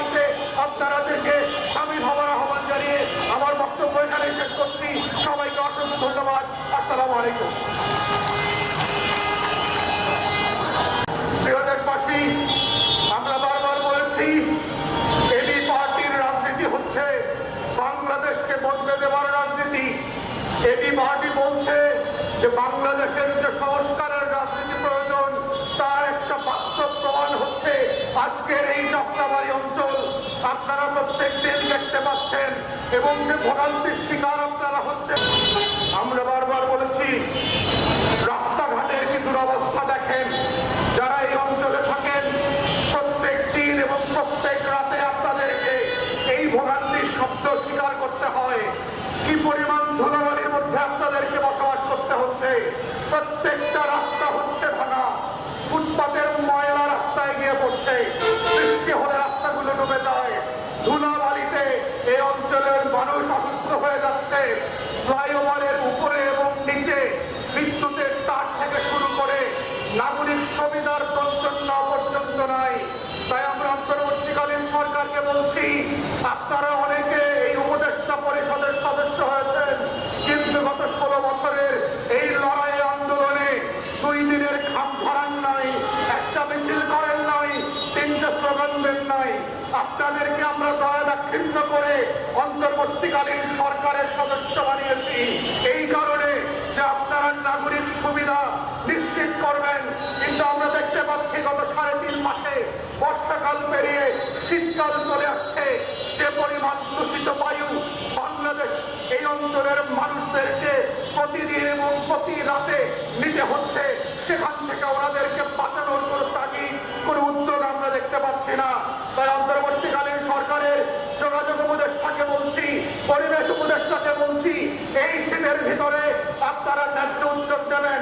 লড়াইতে আপনারাদেরকে সামিল হওয়ার আহ্বান জানিয়ে আমার বক্তব্য এখানে শেষ করছি। সবাইকে অসংখ্য ধন্যবাদ। আসসালামু আলাইকুম। আমরা বারবার বলেছি এবি পার্টির রাজনীতি হচ্ছে, বাংলাদেশকে বদলে দেওয়ার রাজনীতি। এবি পার্টি বলছে যে বাংলাদেশের যে সংস্কারের রাজনীতি প্রয়োজন, তার একটা বাস্তব প্রমাণ হচ্ছে আজকের এই যাত্রাবাড়ি অঞ্চল আপনারা প্রত্যেক দিন দেখতে পাচ্ছেন এবং যে ভোগান্তির শিকার আপনারা হচ্ছে আমরা বারবার বলেছি, রাস্তাঘাটের কি দুরবস্থা দেখেন, যারা এই অঞ্চলে থাকেন, প্রত্যেক দিন এবং প্রত্যেক রাতে আপনাদেরকে এই ভোগান্তির শব্দ স্বীকার করতে হয়। কি পরিমাণ ধুলাবালির মধ্যে আপনাদেরকে বসবাস করতে হচ্ছে? প্রত্যেকটা ফ্লাইওভারের উপরে এবং নিচে বিদ্যুতের তার থেকে শুরু করে নাগরিক সুবিধার দন্তন্য পর্যন্ত নাই। তাই আমরা অন্তর্বর্তীকালীন সরকারকে বলছি, আপনারা অনেকে এই উপদেষ্টা পরিষদের সদস্য হয়েছেন, কিন্তু গত ষোলো বছরের এই লড়াই আন্দোলনে দুই দিনের ঘাম ঝরান নাই, একটা মিছিল করেন নাই, তিনটে স্লোগান দেন নাই। আপনাদেরকে আমরা দয়া দাক্ষিণ্য করে অন্তর্বর্তীকালীন সরকারের সদস্য বানিয়েছি এই কারণে যে আপনারা নাগরিক সুবিধা নিশ্চিত করবেন কিন্তু আমরা দেখতে পাচ্ছি গত সাড়ে তিন মাসে বর্ষাকাল পেরিয়ে শীতকাল চলে আসছে। যে পরিমাণ দূষিত বায়ু বাংলাদেশ এই অঞ্চলের মানুষদেরকে প্রতিদিন এবং প্রতি রাতে নিতে হচ্ছে। সেখান থেকে ওনাদেরকে বাঁচানোর কোনো তাগিদ, কোনো উদ্যোগ আমরা দেখতে পাচ্ছি না। তাই অন্তর্বর্তীকালীন সরকারের যোগাযোগ উপদেষ্টাকে বলছি, পরিবেশ উপদেষ্টাকে বলছি, এই শীতের ভিতরে আপনারা ন্যায্য উদ্যোগ নেবেন।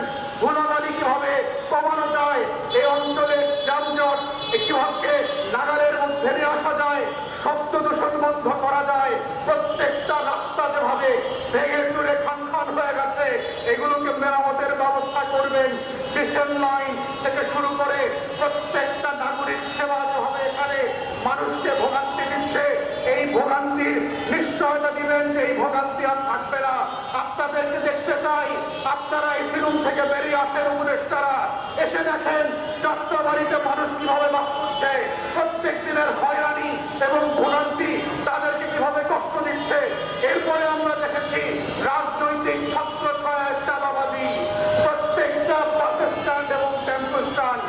যায়, এই অঞ্চলের যানজট কীভাবে নাগালের মধ্যে নিয়ে আসা যায়, শব্দ দূষণ বন্ধ করা যায়, প্রত্যেকটা রাস্তা যেভাবে ভেঙে চুরে খান খান হয়ে গেছে, এগুলোকে মেরামতের ব্যবস্থা করবেন। মিশন লাইন থেকে শুরু করে প্রত্যেকটা নাগরিক সেবা যেভাবে এখানে মানুষকে ভোগান্তি দিচ্ছে, এই ভোগান্তির নিশ্চয়তা দিবেন যে এই ভোগান্তি আর থাকবে না। আপনাদেরকে দেখতে চাই, আপনারা এই ফিরুম থেকে বেরিয়ে আসেন উপদেষ্টারা এসে দেখেন যাত্রাবাড়িতে মানুষ কীভাবে বাস করছে প্রত্যেক দিনের হয়রানি এবং ভোগান্তি তাদেরকে কীভাবে কষ্ট দিচ্ছে এরপরে আমরা দেখেছি রাজনৈতিক ছাত্র ছায়া চাঁদাবাজি প্রত্যেকটা বাস স্ট্যান্ড এবং টেম্পো স্ট্যান্ড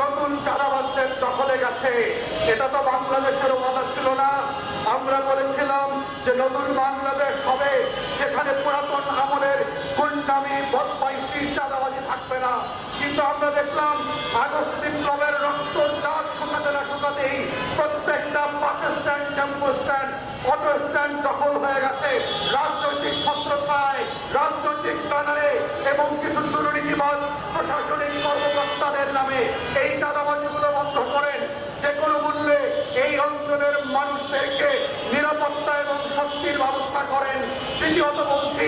নতুন চাঁদাবাজদের গেছে এটা তো বাংলাদেশের কথা ছিল না। আমরা বলেছিলাম যে নতুন বাংলাদেশ হবে, সেখানে পুরাতন আমলের গুন্ডামি, বদমাইশি, চাঁদাবাজি থাকবে না। কিন্তু আমরা দেখলাম আগস্ট বিপ্লবের রক্ত দাগ শুকাতে না শুকাতেই প্রত্যেকটা bus stand tempo stand auto stand দখল হয়ে গেছে রাজনৈতিক ছত্রছায় রাজনৈতিক ব্যানারে এবং কিছু দুর্নীতিবাদ প্রশাসনিক কর্মকর্তাদের নামে এই চাঁদাবাজিগুলো বন্ধ করেন যে কোনো মূল্যে এই অঞ্চলের মানুষদেরকে নিরাপত্তা এবং শক্তির ব্যবস্থা করেন তৃতীয়ত বলছি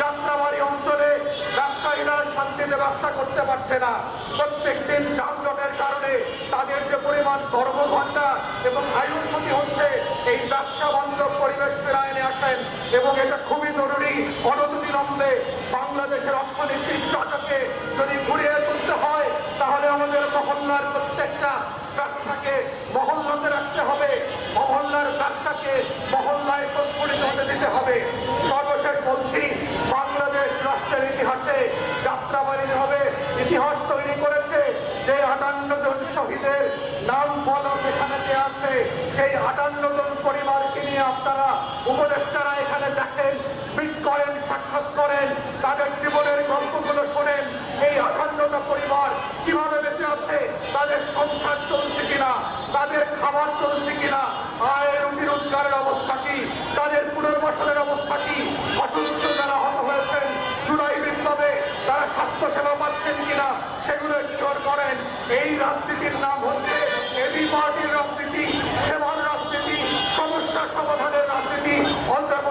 যাত্রাবাড়ি অঞ্চলে ব্যবসায়ীরা শান্তিতে ব্যবসা করতে পারছে না। প্রত্যেক দিন যানজটের কারণে তাদের যে পরিমাণ কর্মঘণ্টা এবং আয়ুর ক্ষতি হচ্ছে, এই ব্যবসা বান্ধব পরিবেশ ফেরায়নে আসেন এবং এটা খুবই জরুরি। অনতিবিলম্বে বাংলাদেশের অর্থনীতির চাটকে নামফলক এখানেতে আছে। সেই আটান্ন জন পরিবারকে নিয়ে আপনারা উপদেষ্টারা এখানে দেখেন মিট করেন সাক্ষাৎ করেন, তাদের জীবনের গল্পগুলো শোনেন। এই আটান্নটা পরিবার কীভাবে বেঁচে আছে? তাদের সংসার চলছে কিনা? তাদের খাবার চলছে কিনা? আয় রুটি রোজগারের অবস্থা কি? তাদের পুনর্বাসনের অবস্থা কি? অসুস্থ যারা হত হয়েছেন? চুড়াই বিপ্লবে তারা স্বাস্থ্য সেবা পাচ্ছেন কিনা? সেগুলো করেন। এই রাজনীতির নাম হচ্ছে এবি পার্টির রাজনীতি সেবার রাজনীতি সমস্যা সমাধানের রাজনীতি অন্তর্ভুক্ত